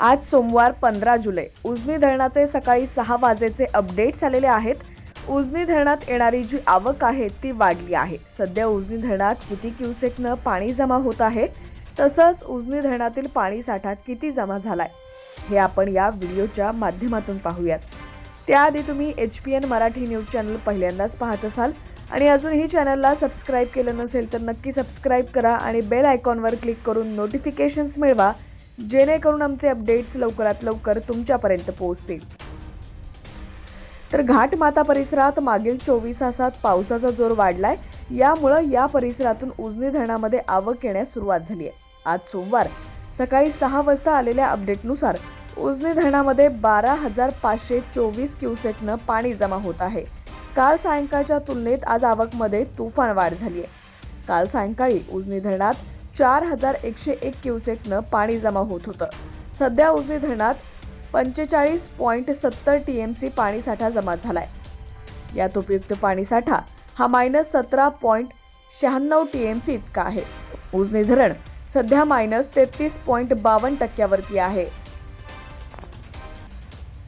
आज सोमवार पंधरा जुलै. उजनी धरणाचे सकाळी सहा वाजेचे अपडेट्स आलेले आहेत. उजनी धरणात येणारी जी आवक आहे ती वाढली आहे. सध्या उजनी धरणात किती क्युसेकनं पाणी जमा होत आहे? तसंच उजनी धरणातील पाणी साठा किती जमा झालाय? हे आपण या व्हिडिओच्या माध्यमातून पाहूयात. त्याआधी तुम्ही H P N Marathi news channel पहिल्यांदाच पाहत असाल आणि अजूनही चॅनलला सबस्क्राईब केलं नसेल तर नक्की सबस्क्राईब करा आणि बेल आयकॉनवर क्लिक करून नोटिफिकेशन्स मिळवा. जेणेकरून आमचे अपडेट्स लवकरात लवकर तुमच्यापर्यंत पोहोचतील. तर घाटमाता परिसरात मागील चोवीस तासात पावसाचा जोर वाढलाय. यामुळं या परिसरातून उजनी धरणामध्ये आवक येण्यास सुरुवात झाली आहे. आज सोमवार सकाळी सहा वाजता आलेल्या अपडेटनुसार उजनी धरणामध्ये बारा हजार पाचशे चोवीस क्युसेकनं पाणी जमा होत आहे. काल सायंकाळच्या तुलनेत आज आवकमध्ये तुफान वाढ झाली आहे. काल सायंकाळी उजनी धरणात चार हजार एकशे एक क्युसेकनं पाणी जमा होत होतं. सध्या उजनी धरणात पंचेचाळीस पॉईंट सत्तर टी एम सी पाणीसाठा जमा झाला आहे यात उपयुक्त पाणीसाठा हा मायनस सतरा पॉईंट शहाण्णव टी एम सी इतका आहे. उजनी धरण सध्या मायनस तेहतीस पॉईंट बावन्न टक्क्यावरती आहे.